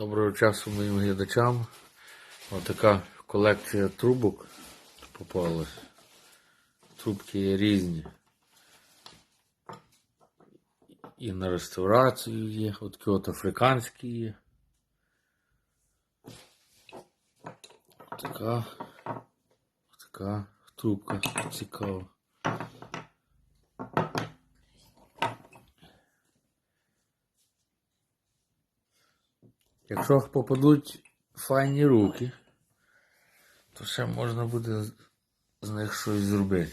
Доброго часу моїм глядачам. Отака колекція трубок попалась. Трубки є різні. І на реставрацію є, от от африканські є. Така, така трубка цікава. Якщо попадуть файні руки, то ще можна буде з них щось зробити.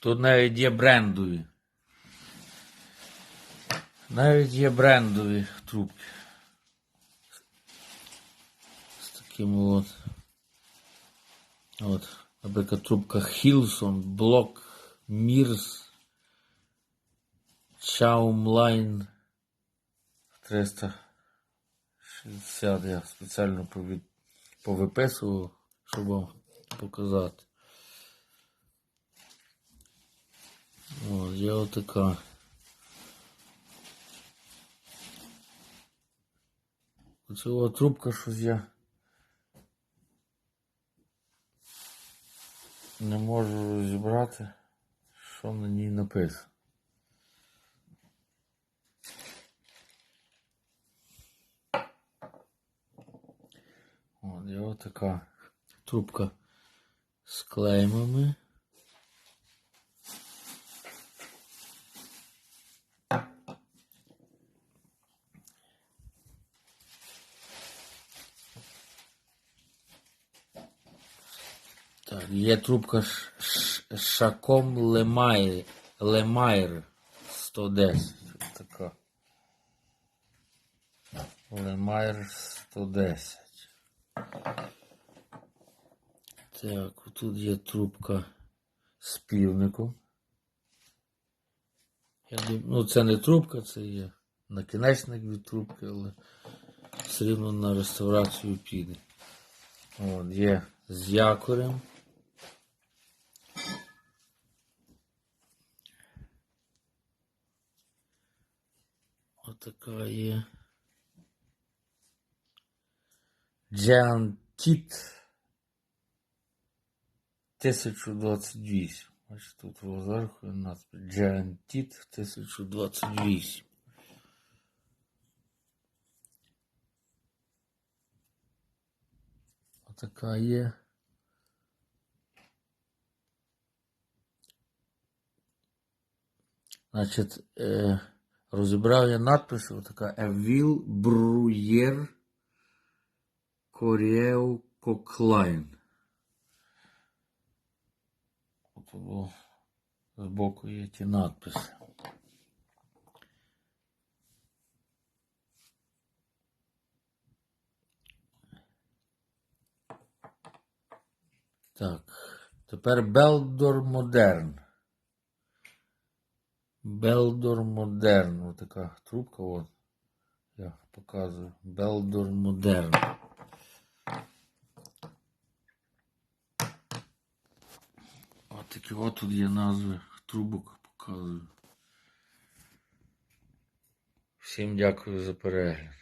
Тут навіть є брендові. Навіть є брендові трубки. З таким от. От, наприклад, трубка Хілсон, Блок, Мірс, Чаумлайн 300. 60 я спеціально повиписував, щоб вам показати. О, я отака. Оцього трубка щось я не можу розібрати, що на ній написано. От, є отака трубка з клеймами. Так, є трубка Ш- Ш- Шаком Лемайр, Лемайр 110. Така. Лемайр 110. Так, тут є трубка з півником. Я дум- ну, це не трубка, це є накінечник від трубки, але все рівно на реставрацію піде. От, є з якорем. Отака є. Джантіт 1028. Бачите, тут зверху є надпис Джантіт 1028. Отака є. Значить, е, розібрав я надпис, отака Евіл Бруєр Корєу Коклайн. Було збоку є ті надписи. Так, тепер Белдор Модерн. Белдор Модерн. Ось така трубка, от. Я показую. Белдор Модерн. Такі тут є назви трубок, показую. Всім дякую за перегляд.